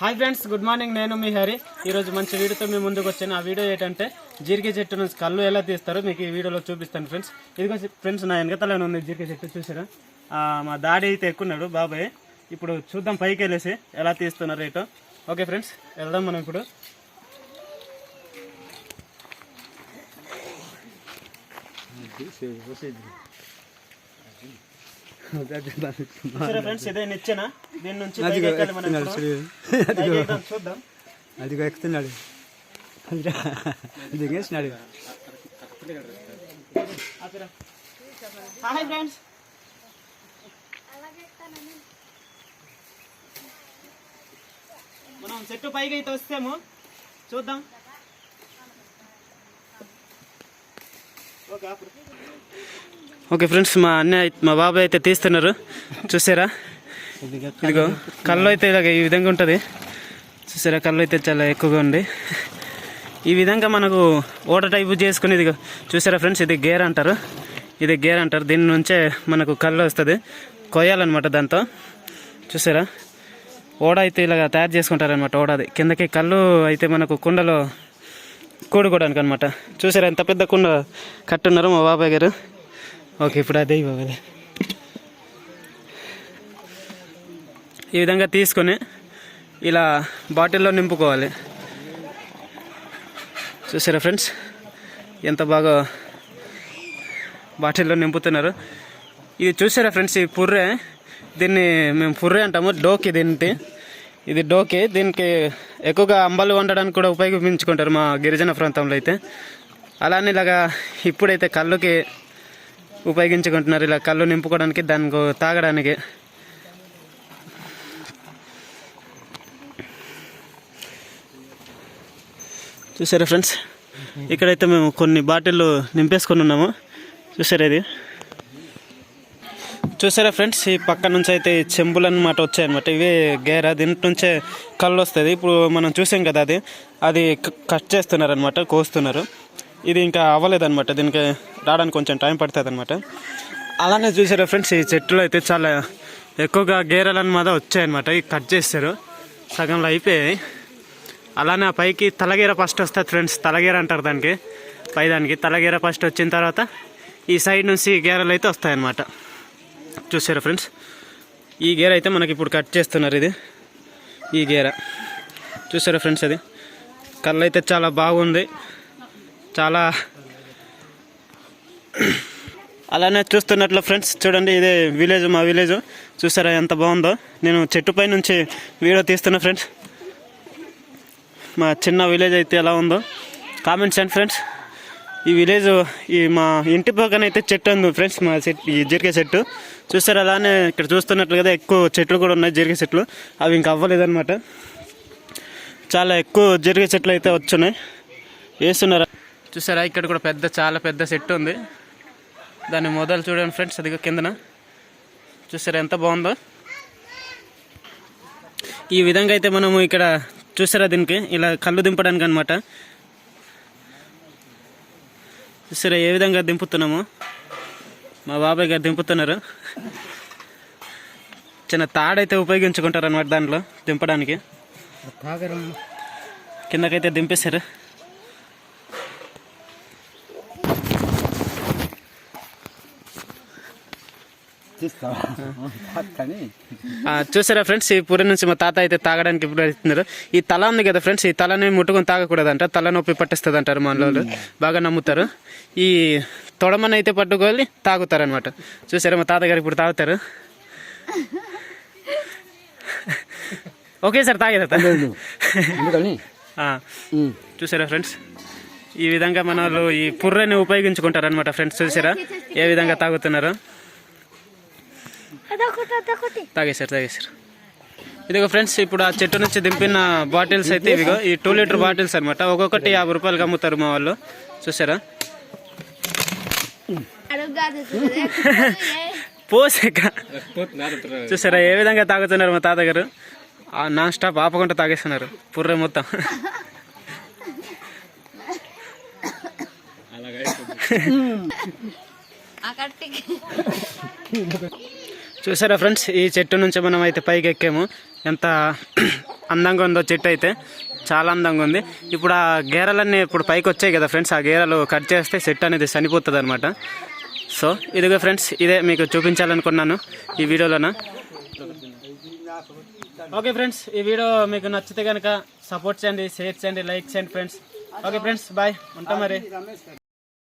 Hi friends good morning. నేను మీ హరి. ఈరోజు మంచి వీడియోతో మీ ముందుకు వచ్చాను. ఆ వీడియో ఏంటంటే జీరిక చెట్టు నుంచి కళ్ళు ఎలా తీస్తారో మీకు ఈ వీడియోలో చూపిస్తాను ఫ్రెండ్స్. ఇదిగో ఫ్రెండ్స్ నా వెనకతలోనే ఉంది జీరిక చెట్టు చూసారా? ఆ, మా దాడి అయితే ఎక్కున్నాడు బాబాయ్. ఇప్పుడు చూద్దాం పైకి వెళ్ళేసి ఎలా తీస్తున్నారు రేటో. ఓకే ఫ్రెండ్స్ వెళ్దాం మనం ఇప్పుడు. ఫ్రెండ్స్ ఇదే నిచ్చెన. దీని నుంచి చూద్దాం. అదిగో ఎక్కుతున్నాడు. దిగేసినాడు ఆపిరా. Hi friends. మనం చెట్టు పైకి అయితే వస్తాము. చూద్దాం. ఓకే ఫ్రెండ్స్ మా అన్నయ్య మా బాబాయ్ అయితే తీస్తున్నారు. చూసారా? ఇదిగో కళ్ళు అయితే ఇలాగ ఈ విధంగా ఉంటుంది. చూసారా కళ్ళు అయితే చాలా ఎక్కువగా ఉంది. ఈ విధంగా మనకు ఓట టైపు చేసుకుని ఇదిగో చూసారా ఫ్రెండ్స్ ఇది గేర్ అంటారు. ఇది గేర్ అంటారు. దీని నుంచే మనకు కళ్ళు వస్తుంది. కొయ్యాలన్నమాట దాంతో. చూసారా ఓడ అయితే ఇలాగ తయారు చేసుకుంటారనమాట ఓడది. కిందకి కళ్ళు అయితే మనకు కుండలో కూడుకోవడానికి అనమాట చూసారా ఎంత పెద్ద కుండ కట్టున్నారు మా బాబాయ్ గారు. ఓకే ఇప్పుడు అదే బాబాయ్ ఈ విధంగా తీసుకొని ఇలా బాటిల్లో నింపుకోవాలి. చూసారా ఫ్రెండ్స్? ఎంత బాగా బాటిల్లో నింపుతున్నారు. ఇది చూసారా ఫ్రెండ్స్? ఈ పుర్రె దీన్ని మేము పుర్రే అంటాము డోకి దీనికి. ఇది డోకి దీనికి ఎక్కువగా అంబలు వండడానికి కూడా ఉపయోగించుకుంటారు మా గిరిజన ప్రాంతంలో అయితే. అలానే ఇలాగా ఇప్పుడైతే కళ్ళుకి ఉపయోగించుకుంటున్నారు ఇలా కళ్ళు నింపుకోవడానికి దానికి తాగడానికి. చూసారా ఫ్రెండ్స్? ఇక్కడైతే మేము కొన్ని బాటిళ్ళు నింపేసుకొని ఉన్నాము. చూసారా ఇది? చూసారా ఫ్రెండ్స్? ఈ పక్క నుంచి అయితే చెంబులు అనమాట వచ్చాయన్నమాట. ఇవే గేర దీని నుంచే కళ్ళు వస్తుంది. ఇప్పుడు మనం చూసాం కదా అది. అది క- కట్ చేస్తున్నారు అనమాట కోస్తున్నారు. ఇది ఇంకా అవ్వలేదన్నమాట. దీనికి రావడానికి కొంచెం టైం పడుతుంది అనమాట అలానే చూసారా ఫ్రెండ్స్? ఈ చెట్లు అయితే చాలా ఎక్కువగా గేరలు అనమాట వచ్చాయన్నమాట. ఇవి కట్ చేస్తారు సగంలో అయిపోయాయి. అలానే ఆ పైకి తలగీర ఫస్ట్ వస్తుంది ఫ్రెండ్స్ తలగీర అంటారు దానికి. పై దానికి తలగీర ఫస్ట్ వచ్చిన తర్వాత ఈ సైడ్ నుంచి గేరలు అయితే వస్తాయన్నమాట. చూసారా ఫ్రెండ్స్ ఈ గేర అయితే మనకి ఇప్పుడు కట్ చేస్తున్నారు ఇది. ఈ గేర. చూసారా ఫ్రెండ్స్ అది? కళ్ళు అయితే చాలా బాగుంది. చాలా అలానే చూస్తున్నట్లు ఫ్రెండ్స్ చూడండి ఇదే విలేజ్ మా విలేజ్ చూసారా ఎంత బాగుందో? నేను చెట్టుపై నుంచి వీడియో తీస్తున్నా ఫ్రెండ్స్ మా చిన్న విలేజ్ అయితే ఎలా ఉందో కామెంట్స్ అండ్ ఫ్రెండ్స్. ఈ విలేజ్ ఈ మా ఇంటి పక్కన అయితే చెట్టు ఉంది ఫ్రెండ్స్ మా చెట్టు ఈ జీరిక చెట్టు. చూస్తారు అలానే ఇక్కడ చూస్తున్నట్లు కదా ఎక్కువ చెట్లు కూడా ఉన్నాయి జీరిక చెట్లు. అవి ఇంకా అవ్వలేదన్నమాట. చాలా ఎక్కువ జీరిక చెట్లు అయితే వచ్చున్నాయి. వేస్తున్నారా. చూసారా ఇక్కడ కూడా పెద్ద చాలా పెద్ద చెట్టు ఉంది. దాని మొదలు చూడండి ఫ్రెండ్స్ అది కిందన. చూసారా ఎంత బాగుందో. ఈ విధంగా అయితే మనము ఇక్కడ చూసారా దీనికి? ఇలా కళ్ళు దింపడానికి అనమాట చూసారా ఏ విధంగా దింపుతున్నాము? మా బాబాయ్ గారు దింపుతున్నారు. చిన్న తాడైతే ఉపయోగించుకుంటారు అనమాట దాంట్లో దింపడానికి. కిందకైతే దింపేశారు. చూసారా ఫ్రెండ్స్ ఈ పూరి నుంచి మా తాత అయితే తాగడానికి ఇప్పుడు ఇస్తున్నారు ఈ తల ఉంది కదా ఫ్రెండ్స్ ఈ తలని ముట్టుకొని తాగకూడదంట తల నొప్పి పట్టిస్తుంది అంటారు మన వాళ్ళు బాగా నమ్ముతారు. ఈ తొడమని అయితే పట్టుకొని తాగుతారు అనమాట చూసారా మా తాతగారు ఇప్పుడు తాగుతారు. ఓకే సార్ తాగేదా చూసారా ఫ్రెండ్స్? ఈ విధంగా మన వాళ్ళు ఈ పుర్రని ఉపయోగించుకుంటారు అనమాట ఫ్రెండ్స్ చూసారా? ఏ విధంగా తాగుతున్నారు? తాగేశారు తాగేశారు. ఇదిగో ఫ్రెండ్స్ ఇప్పుడు ఆ చెట్టు నుంచి దింపిన బాటిల్స్ అయితే ఇవిగో ఈ టూ లీటర్ బాటిల్స్ అనమాట ఒక్కొక్కటి యాభై రూపాయలకి అమ్ముతారు మా వాళ్ళు. చూసారా? పోసాక. చూసారా? ఏ విధంగా తాగుతున్నారు మా తాతగారు? ఆ నాన్ స్టాప్ ఆపకుండా తాగేస్తున్నారు. పుర్రె మొత్తం. చూసారా ఫ్రెండ్స్? ఈ చెట్టు నుంచి మనం అయితే పైకి ఎక్కాము ఎంత అందంగా ఉందో చెట్టు అయితే. చాలా అందంగా ఉంది. ఇప్పుడు ఆ గేరలన్నీ ఇప్పుడు పైకి వచ్చాయి కదా ఫ్రెండ్స్. ఆ గేరలు కట్ చేస్తే చెట్టు అనేది చనిపోతుంది అనమాట సో ఇదిగో ఫ్రెండ్స్ ఇదే మీకు చూపించాలనుకున్నాను ఈ వీడియోలోన. ఓకే ఫ్రెండ్స్ ఈ వీడియో మీకు నచ్చితే కనుక సపోర్ట్ చేయండి షేర్ చేయండి లైక్ చేయండి ఫ్రెండ్స్. Okay friends bye. ఉంటాం మరి.